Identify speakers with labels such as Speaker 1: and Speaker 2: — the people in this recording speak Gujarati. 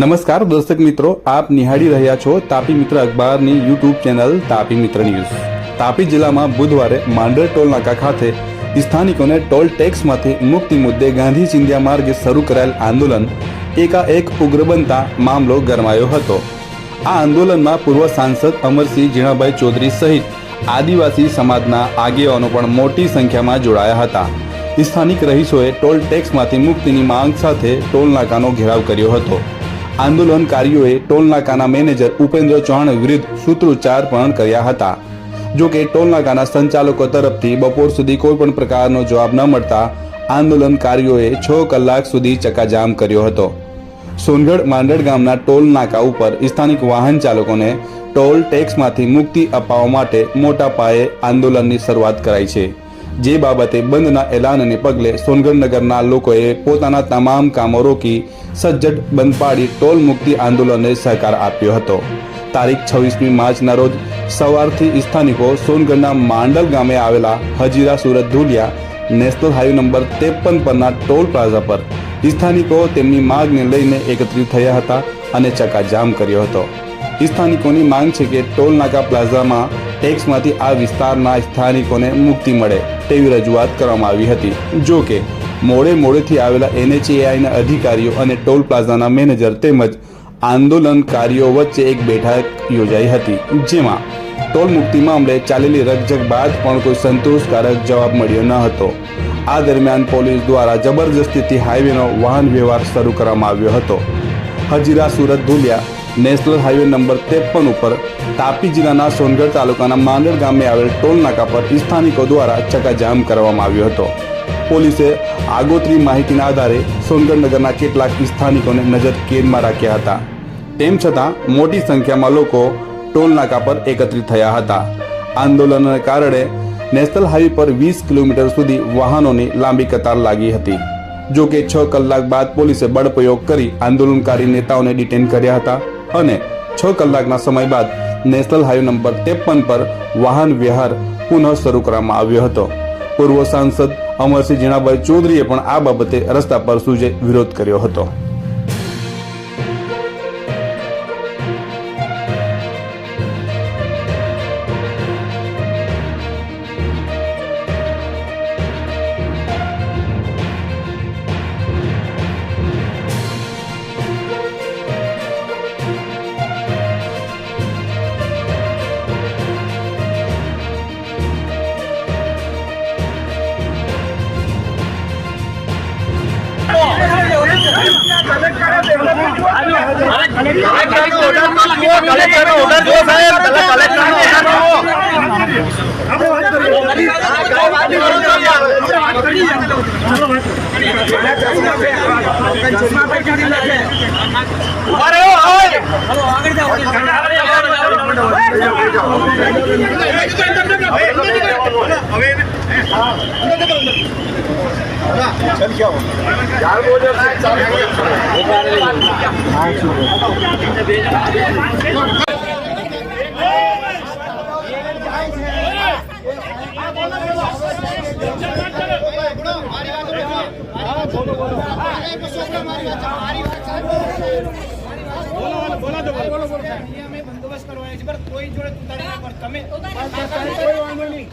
Speaker 1: નમસ્કાર દર્શક મિત્રો, આપ નિહાળી રહ્યા છો તાપી મિત્ર અખબારની યુટ્યુબ ચેનલ તાપી મિત્ર ન્યૂઝ. તાપી જિલ્લામાં બુધવારે માંડર ટોલ નાકા ખાતે સ્થાનિકોને ટોલ ટેક્સમાંથી મુક્તિ મુદ્દે ગાંધી ચિંધ્યા માર્ગે શરૂ કરાયેલ આંદોલન એકાએક ઉગ્ર બનતા મામલો ગરમાયો હતો. આ આંદોલનમાં પૂર્વ સાંસદ અમરસિંહ ઝીણાભાઈ ચૌધરી સહિત આદિવાસી સમાજના આગેવાનો પણ મોટી સંખ્યામાં જોડાયા હતા. સ્થાનિક રહીશોએ ટોલ ટેક્સમાંથી મુક્તિની માંગ સાથે ટોલ નાકાનો ઘેરાવ કર્યો હતો. આંદોલનકારીઓએ ટોલનાકાના મેનેજર ઉપેન્દ્ર ચૌહાણ વિરુદ્ધ સૂત્રોચ્ચાર પણ કર્યા હતા. જો કે ટોલનાકાના સંચાલકો તરફથી બપોર સુધી કોઈ પણ પ્રકારનો જવાબ ન મળતા આંદોલનકારીઓએ છ કલાક સુધી ચકાજામ કર્યો હતો. સોનગઢ માંડળ ગામના ટોલ નાકા ઉપર સ્થાનિક વાહન ચાલકોને ટોલ ટેક્સમાંથી મુક્તિ અપાવવા માટે મોટા પાયે આંદોલનની શરૂઆત કરાઈ છે. જે બાબતે બંધના એલાનને પગલે સોનગઢ નગરના લોકોએ પોતાના તમામ કામો રોકી સજ્જડ બંધ પાડી ટોલ મુક્તિ આંદોલનને સહકાર આપ્યો હતો. તારીખ છવ્વીસમી માર્ચના રોજ સવારથી સ્થાનિકો સોનગઢના માંડલ ગામે આવેલા Hazira Surat Dhulia national highway number ત્રેપન પરના ટોલ પ્લાઝા પર સ્થાનિકો તેમની માંગને લઈને એકત્રિત થયા હતા અને ચકાજામ કર્યો હતો. સ્થાનિકોની માંગ છે કે ટોલ નાકા પ્લાઝામાં ટેક્સમાંથી આ વિસ્તારના સ્થાનિકોને મુક્તિ મળે. તેવી રજૂઆત કરવામાં આવી હતી. જો કે, મોડે મોડેથી આવેલા એનએચએઆઈના અધિકારીઓ અને ટોલ પ્લાઝાના મેનેજર તેમજ આંદોલનકારીઓ વચ્ચે એક બેઠક યોજાઈ હતી, જેમાં ટોલ મુક્તિ મામલે ચાલેલી રકઝક બાદ પણ કોઈ સંતોષકારક જવાબ મળ્યો ન હતો. આ દરમિયાન પોલીસ દ્વારા જબરજસ્તીથી હાઈવેનો વાહન વ્યવહાર શરૂ કરવામાં આવ્યો હતો. Hazira Surat, Dhulia. National highway number ત્રેપન ઉપર તાપી જિલ્લાના સોનગઢ તાલુકાના માંદર ગામે આવેલ ટોલ નાકા પર સ્થાનિકો દ્વારા ચકાજામ કરવામાં આવ્યો હતો. પોલીસે આગોતરી માહિતીના આધારે સોનગઢ નગરના કેટલાક સ્થાનિકોને નજર કેદમાં રાખ્યા હતા. તેમ છતાં, મોટી સંખ્યામાં લોકો ટોલ નાકા પર એકત્રિત થયા હતા. આંદોલનને કારણે નેશનલ હાઈવે પર વીસ કિલોમીટર સુધી વાહનોની લાંબી કતાર લાગી હતી. જો કે છ કલાક બાદ પોલીસે બળપ્રયોગ કરી આંદોલનકારી નેતાઓને ડિટેન કર્યા હતા. અને છ કલાકના સમય બાદ નેશનલ હાઈવે નંબર ત્રેપન પર વાહન વ્યવહાર પુનઃ શરૂ કરવામાં આવ્યો હતો. પૂર્વ સાંસદ અમરસિંહ જીણાભાઈ ચૌધરીએ પણ આ બાબતે રસ્તા પર સૂજે વિરોધ કર્યો હતો.
Speaker 2: પેલા કલેક્ટરનો ઓર્ડર જુઓ ઊભા બોલો બોલો
Speaker 3: અમે બંદોબસ્ત કરવાનો છે પણ કોઈ જોડે તુતારી ના પર તમે કોઈ વાંધો નહીં.